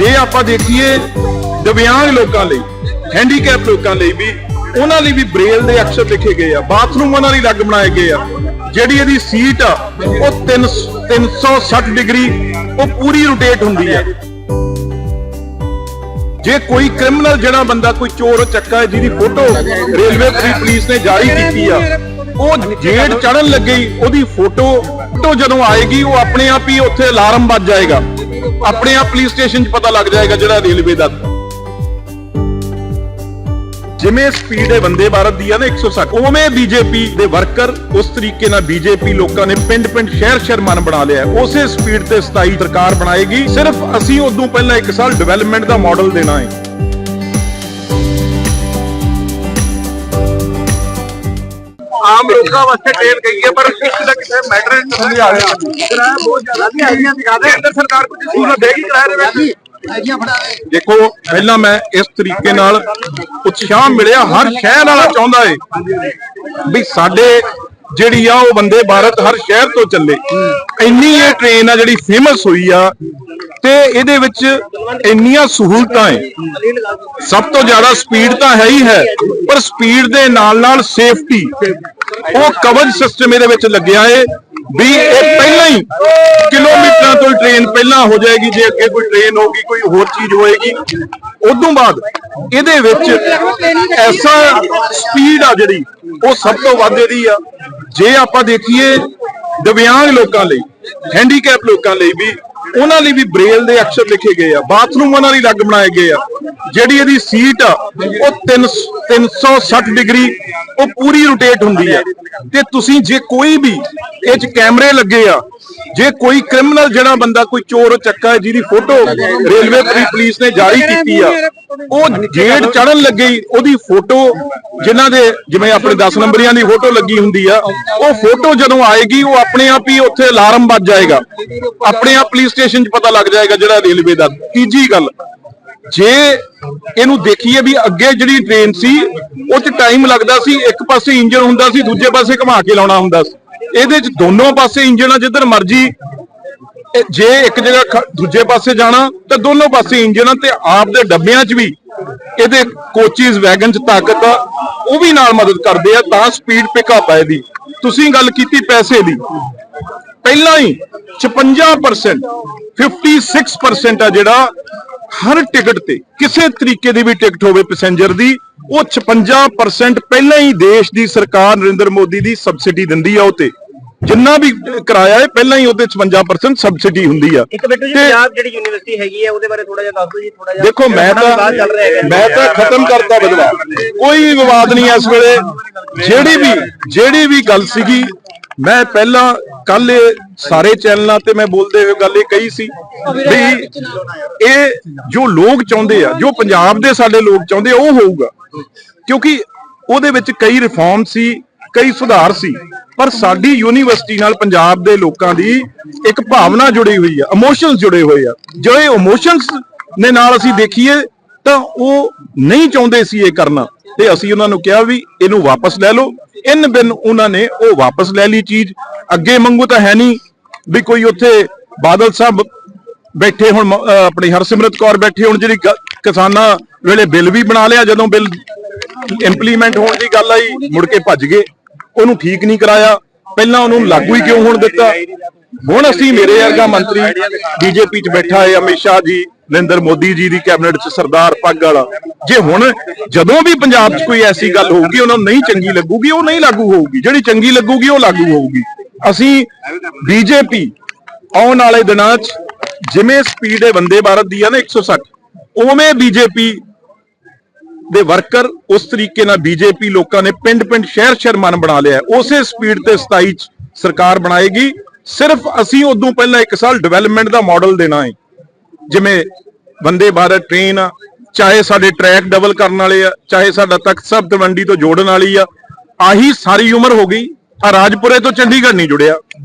ਜੇ ਆਪਾਂ ਦੇਖੀਏ ਦਿਵਿਆਂਗ ਲੋਕਾਂ ਲਈ ਹੈਂਡੀਕੈਪ ਲੋਕਾਂ ਲਈ ਵੀ, ਉਹਨਾਂ ਲਈ ਵੀ ਬ੍ਰੇਲ ਦੇ ਅਕਸ਼ਰ ਲਿਖੇ ਗਏ ਆ, ਬਾਥਰੂਮ ਉਹਨਾਂ ਲਈ ਅਲੱਗ ਬਣਾਏ ਗਏ ਆ, ਜਿਹੜੀ ਇਹਦੀ ਸੀਟ ਆ, ਉਹ 3 360 ਡਿਗਰੀ, ਉਹ ਪੂਰੀ ਰੋਟੇਟ ਹੁੰਦੀ ਆ। ਜੇ ਕੋਈ ਕ੍ਰਿਮੀਨਲ ਜਿਹੜਾ ਬੰਦਾ, ਕੋਈ ਚੋਰ ਚੱਕਾ ਜਿਹਦੀ ਫੋਟੋ ਰੇਲਵੇ ਪੁਲਿਸ ਨੇ ਜਾਰੀ ਕੀਤੀ ਆ, ਉਹ ਗੇਟ ਚੜਨ ਲੱਗੀ, ਉਹਦੀ ਫੋਟੋ ਫੋਟੋ ਜਦੋਂ ਆਏਗੀ, ਉਹ ਆਪਣੇ ਆਪ ਹੀ ਉੱਥੇ ਅਲਾਰਮ ਵੱਜ ਜਾਏਗਾ। ਆਪਣੇ ਆਪ ਪੁਲਿਸ ਸਟੇਸ਼ਨ 'ਚ ਪਤਾ ਲੱਗ ਜਾਏਗਾ ਜਿਹੜਾ ਰੇਲਵੇ ਦਾ। ਜਿਵੇਂ ਸਪੀਡ ਹੈ ਵੰਦੇ ਭਾਰਤ ਦੀ ਆ ਨਾ 160 ਉਵੇਂ ਬੀਜੇਪੀ ਦੇ ਵਰਕਰ ਉਸ ਤਰੀਕੇ ਨਾਲ ਬੀਜੇਪੀ ਲੋਕਾਂ ਨੇ ਪਿੰਡ-ਪਿੰਡ, ਸ਼ਹਿਰ-ਸ਼ਹਿਰ ਮਨ ਬਣਾ ਲਿਆ ਉਸੇ ਸਪੀਡ ਤੇ 27 ਸਰਕਾਰ ਬਣਾਏਗੀ। ਸਿਰਫ ਅਸੀਂ ਉਦੋਂ ਪਹਿਲਾਂ ਇੱਕ ਸਾਲ ਡਿਵੈਲਪਮੈਂਟ ਦਾ ਮਾਡਲ ਦੇਣਾ ਹੈ। ਆਮ ਲੋਕਾਂ ਵਾਸਤੇ ਟ੍ਰੇਨ ਗਈ ਹੈ ਪਰ ਕਿਸੇ ਦਾ ਕਿਸੇ ਮੈਟਰ ਨਹੀਂ ਆ ਰਿਹਾ। ਕਿਰਾਇਆ ਬਹੁਤ ਜ਼ਿਆਦਾ ਵੀ ਆਈਆਂ ਦਿਖਾ ਦੇ। ਅੰਦਰ ਸਰਕਾਰ ਕੁਝ ਸਹੂਲਤ ਦੇਗੀ ਕਿਰਾਏ ਦੇ ਵਿੱਚ? ਦੇਖੋ ਪਹਿਲਾਂ ਮੈਂ ਇਸ ਤਰੀਕੇ ਨਾਲ ਉਤਸ਼ਾਹ ਮਿਲਿਆ ਹਰ ਸ਼ਹਿਰ ਵਾਲਾ ਚਾਹੁੰਦਾ ਏ ਵੀ ਸਾਡੇ ਜਿਹੜੀ ਆ ਉਹ ਵੰਦੇ ਭਾਰਤ ਹਰ ਸ਼ਹਿਰ ਤੋਂ ਚੱਲੇ। ਇੰਨੀ ਇਹ ਟ੍ਰੇਨ ਆ ਜਿਹੜੀ ਫੇਮਸ ਹੋਈ ਆ ਤੇ ਇਹਦੇ ਵਿੱਚ ਇੰਨੀਆਂ ਸਹੂਲਤਾਂ ਏ। ਸਭ ਤੋਂ ਜ਼ਿਆਦਾ ਸਪੀਡ ਤਾਂ ਹੈ ਹੀ ਹੈ ਪਰ ਸਪੀਡ ਦੇ ਨਾਲ ਨਾਲ ਸੇਫਟੀ ਉਹ ਕਵਚ ਸਿਸਟਮ ਇਹਦੇ ਵਿੱਚ ਲੱਗਿਆ ਏ ਵੀ ਇਹ ਪਹਿਲਾਂ ਹੀ ਕਿਲੋਮੀਟਰਾਂ ਤੋਂ ਟ੍ਰੇਨ ਪਹਿਲਾਂ ਹੋ ਜਾਏਗੀ, ਜੇ ਅੱਗੇ ਕੋਈ ਟ੍ਰੇਨ ਹੋਗੀ ਕੋਈ ਹੋਰ ਚੀਜ਼ ਹੋਏਗੀ। ਉਦੋਂ ਬਾਅਦ ਇਹਦੇ ਵਿੱਚ ਐਸਾ ਸਪੀਡ ਆ ਜਿਹੜੀ, ਉਹ ਸਭ ਤੋਂ ਵੱਧ ਇਹਦੀ ਆ। ਜੇ ਆਪਾਂ ਦੇਖੀਏ ਦਿਵਿਆਂਗ ਲੋਕਾਂ ਲਈ ਹੈਂਡੀਕੈਪ ਲੋਕਾਂ ਲਈ ਵੀ, ਉਹਨਾਂ ਲਈ ਵੀ ਬ੍ਰੇਲ ਦੇ ਅਕਸ਼ਰ ਲਿਖੇ ਗਏ ਆ ਬਾਥਰੂਮ ਉਹਨਾਂ ਲਈ ਅਲੱਗ ਬਣਾਏ ਗਏ ਆ। ਜਿਹੜੀ ਇਹਦੀ ਸੀਟ ਆ, ਉਹ 3 360 ਡਿਗਰੀ, ਉਹ ਪੂਰੀ ਰੋਟੇਟ ਹੁੰਦੀ ਹੈ ਤੇ ਤੁਸੀਂ ਜੇ ਕੋਈ ਵੀ ਇਹ ਚ ਕੈਮਰੇ ਲੱਗੇ ਆ, ਜੇ ਕੋਈ ਕ੍ਰਿਮੀਨਲ ਜਿਹੜਾ ਬੰਦਾ, ਕੋਈ ਚੋਰ ਚੱਕਾ ਜਿਹਦੀ ਫੋਟੋ ਰੇਲਵੇ ਪੁਲਿਸ ਨੇ ਜਾਰੀ ਕੀਤੀ ਆ, ਉਹ ਗੇਟ ਚੜਨ ਲੱਗੇ ਉਹਦੀ ਫੋਟੋ, ਜਿਨ੍ਹਾਂ ਦੇ ਜਿਵੇਂ ਆਪਣੇ 10 ਨੰਬਰੀਆਂ ਦੀ ਫੋਟੋ ਲੱਗੀ ਹੁੰਦੀ ਆ, ਉਹ ਫੋਟੋ ਜਦੋਂ ਆਏਗੀ, ਉਹ ਆਪਣੇ ਆਪ ਹੀ ਉੱਥੇ ਅਲਾਰਮ ਵੱਜ ਜਾਏਗਾ। ਆਪਣੇ ਆਪ ਪੁਲਿਸ ਸਟੇਸ਼ਨ 'ਚ ਪਤਾ ਲੱਗ ਜਾਏਗਾ ਜਿਹੜਾ ਰੇਲਵੇ ਦਾ। ਤੀਜੀ ਗੱਲ ਜੇ ਇਹਨੂੰ ਦੇਖੀਏ ਵੀ ਅੱਗੇ ਜਿਹੜੀ ਟ੍ਰੇਨ ਸੀ, ਉਹ 'ਚ ਟਾਈਮ ਲੱਗਦਾ ਸੀ, ਇੱਕ ਪਾਸੇ ਇੰਜਨ ਹੁੰਦਾ ਸੀ, ਦੂਜੇ ਪਾਸੇ ਘੁਮਾ ਕੇ ਲਾਉਣਾ ਹੁੰਦਾ ਸੀ। ਇਹਦੇ 'ਚ ਦੋਨੋਂ ਪਾਸੇ ਇੰਜਨ ਆ, ਜਿੱਧਰ ਮਰਜ਼ੀ ਜੇ ਇੱਕ ਜਗ੍ਹਾ ਦੂਜੇ ਪਾਸੇ ਜਾਣਾ, ਤਾਂ ਦੋਨੋਂ ਪਾਸੇ ਇੰਜਨ ਆ ਤੇ ਆਪ ਦੇ ਡੱਬਿਆਂ 'ਚ ਵੀ ਇਹਦੇ ਕੋਚਿਸ ਵੈਗਨ 'ਚ ਤਾਕਤ ਆ, ਉਹ ਵੀ ਨਾਲ ਮਦਦ ਕਰਦੇ ਆ, ਤਾਂ ਸਪੀਡ ਪਿਕਅਪ ਆ ਇਹਦੀ। ਤੁਸੀਂ ਗੱਲ ਕੀਤੀ ਪੈਸੇ ਦੀ। ਪਹਿਲਾਂ ਹੀ 56% 56% ਆ ਜਿਹੜਾ ਹਰ ਟਿਕਟ ਤੇ ਕਿਸੇ ਤਰੀਕੇ ਦੀ ਵੀ ਟਿਕਟ ਹੋਵੇ ਪੈਸੇਂਜਰ ਦੀ ਉਹ 56% ਪਹਿਲਾਂ ਹੀ ਦੇਸ਼ ਦੀ ਸਰਕਾਰ ਨਰਿੰਦਰ ਮੋਦੀ ਦੀ ਸਬਸਿਡੀ ਦਿੰਦੀ ਆ ਉਹ ਤੇ ਜਿੰਨਾ ਵੀ ਕਿਰਾਇਆ ਹੈ ਪਹਿਲਾਂ ਹੀ ਉਹਦੇ 56% ਸਬਸਿਡੀ ਹੁੰਦੀ ਆ। ਇੱਕ ਮਿੰਟ ਜੀ ਪੰਜਾਬ ਜਿਹੜੀ ਯੂਨੀਵਰਸਿਟੀ ਹੈਗੀ ਹੈ ਉਹਦੇ ਬਾਰੇ ਥੋੜਾ ਜਿਹਾ ਦੱਸ ਦਿਓ ਜੀ ਥੋੜਾ ਜਿਹਾ। ਦੇਖੋ ਮੈਂ ਤਾਂ ਮੈਂ ਤਾਂ ਖਤਮ ਕਰਤਾ ਵਿਵਾਦ ਕੋਈ ਵਿਵਾਦ ਨਹੀਂ ਇਸ ਵੇਲੇ। ਜਿਹੜੀ ਵੀ ਜਿਹੜੀ ਵੀ ਗੱਲ ਸੀਗੀ ਮੈਂ ਪਹਿਲਾਂ ਕੱਲ ਸਾਰੇ ਚੈਨਲਾਂ ਤੇ ਮੈਂ ਬੋਲਦੇ ਹੋਏ ਗੱਲ ਇਹ ਕਹੀ ਸੀ ਵੀ ਇਹ ਜੋ ਲੋਕ ਚਾਹੁੰਦੇ ਆ ਜੋ ਪੰਜਾਬ ਦੇ ਸਾਡੇ ਲੋਕ ਚਾਹੁੰਦੇ ਆ ਉਹ ਹੋਊਗਾ। ਕਿਉਂਕਿ ਉਹਦੇ ਵਿੱਚ ਕਈ ਰਿਫਾਰਮ ਸੀ ਕਈ ਸੁਧਾਰ ਸੀ ਪਰ ਸਾਡੀ ਯੂਨੀਵਰਸਿਟੀ ਨਾਲ ਪੰਜਾਬ ਦੇ ਲੋਕਾਂ ਦੀ ਇੱਕ ਭਾਵਨਾ ਜੁੜੀ ਹੋਈ ਆ ਇਮੋਸ਼ਨਸ ਜੁੜੇ ਹੋਏ ਆ। ਜੋ ਇਹ ਇਮੋਸ਼ਨਸ ਨੇ ਨਾਲ ਅਸੀਂ ਦੇਖੀਏ ਤਾਂ ਉਹ ਨਹੀਂ ਚਾਹੁੰਦੇ ਸੀ ਇਹ ਕਰਨਾ। ਤੇ ਅਸੀਂ ਉਹਨਾਂ ਨੂੰ ਕਿਹਾ ਵੀ ਇਹਨੂੰ ਵਾਪਸ ਲੈ ਲਓ ਇਨ ਬਿਨ ਉਹਨਾਂ ਨੇ ਉਹ ਵਾਪਸ ਲੈ ਲਈ ਚੀਜ਼। ਅੱਗੇ ਮੰਗੂ ਤਾਂ ਹੈ ਨਹੀਂ ਵੀ ਕੋਈ ਉੱਥੇ ਬਾਦਲ ਸਾਹਿਬ ਬੈਠੇ ਹੁਣ ਆਪਣੀ ਹਰਸਿਮਰਤ ਕੌਰ ਬੈਠੀ ਹੁਣ, ਜਿਹੜੀ ਕਿਸਾਨਾਂ ਵੇਲੇ ਬਿੱਲ ਵੀ ਬਣਾ ਲਿਆ, ਜਦੋਂ ਬਿੱਲ ਇੰਪਲੀਮੈਂਟ ਹੋਣ ਦੀ ਗੱਲ ਆਈ, ਮੁੜ ਕੇ ਭੱਜ ਗਏ। ਉਹਨੂੰ ਠੀਕ ਨਹੀਂ ਕਰਾਇਆ। ਪਹਿਲਾਂ ਉਹਨੂੰ ਲਾਗੂ ਹੀ ਕਿਉਂ ਹੋਣ ਦਿੱਤਾ? ਹੁਣ ਅਸੀਂ ਮੇਰੇ ਵਰਗਾ ਮੰਤਰੀ, ਬੀਜੇਪੀ 'ਚ ਬੈਠਾ ਹੈ, ਅਮਿਤ ਸ਼ਾਹ ਜੀ ਨਰਿੰਦਰ ਮੋਦੀ ਜੀ ਦੀ ਕੈਬਨਿਟ 'ਚ ਸਰਦਾਰ ਪੱਗ ਵਾਲਾ। ਜੇ ਹੁਣ ਜਦੋਂ ਵੀ ਪੰਜਾਬ 'ਚ ਕੋਈ ਐਸੀ ਗੱਲ ਹੋਊਗੀ, ਉਹਨਾਂ ਨੂੰ ਨਹੀਂ ਚੰਗੀ ਲੱਗੂਗੀ, ਉਹ ਨਹੀਂ ਲਾਗੂ ਹੋਊਗੀ। ਜਿਹੜੀ ਚੰਗੀ ਲੱਗੂਗੀ, ਉਹ ਲਾਗੂ ਹੋਊਗੀ। ਅਸੀਂ ਬੀਜੇਪੀ ਆਉਣ ਵਾਲੇ ਦਿਨਾਂ 'ਚ ਜਿਵੇਂ ਸਪੀਡ ਹੈ ਵੰਦੇ ਭਾਰਤ ਦੀ ਆ ਨਾ 160 ਉਵੇਂ ਬੀਜੇਪੀ ਦੇ ਵਰਕਰ ਉਸ ਤਰੀਕੇ ਨਾਲ ਬੀਜੇਪੀ ਲੋਕਾਂ ਨੇ ਪਿੰਡ-ਪਿੰਡ, ਸ਼ਹਿਰ-ਸ਼ਹਿਰ ਮਨ ਬਣਾ ਲਿਆ ਉਸੇ ਸਪੀਡ ਤੇ 27 ਚ ਸਰਕਾਰ ਬਣਾਏਗੀ। ਸਿਰਫ ਅਸੀਂ ਉਦੋਂ ਪਹਿਲਾਂ ਇੱਕ ਸਾਲ ਡਿਵੈਲਪਮੈਂਟ ਦਾ ਮਾਡਲ ਦੇਣਾ ਹੈ। ਜਿਵੇਂ ਵੰਦੇ ਭਾਰਤ ਟ੍ਰੇਨ ਆ, ਚਾਹੇ ਸਾਡੇ ਟਰੈਕ ਡਬਲ ਕਰਨ ਵਾਲੇ ਆ, ਚਾਹੇ ਸਾਡਾ ਤਖਤ ਸਾਹਿਬ ਤਲਵੰਡੀ ਤੋਂ ਜੋੜਨ ਵਾਲੀ ਆ, ਆਹੀ ਸਾਰੀ ਉਮਰ ਹੋ ਗਈ ਆ ਰਾਜਪੁਰੇ ਤੋਂ ਚੰਡੀਗੜ੍ਹ ਨਹੀਂ ਜੁੜਿਆ।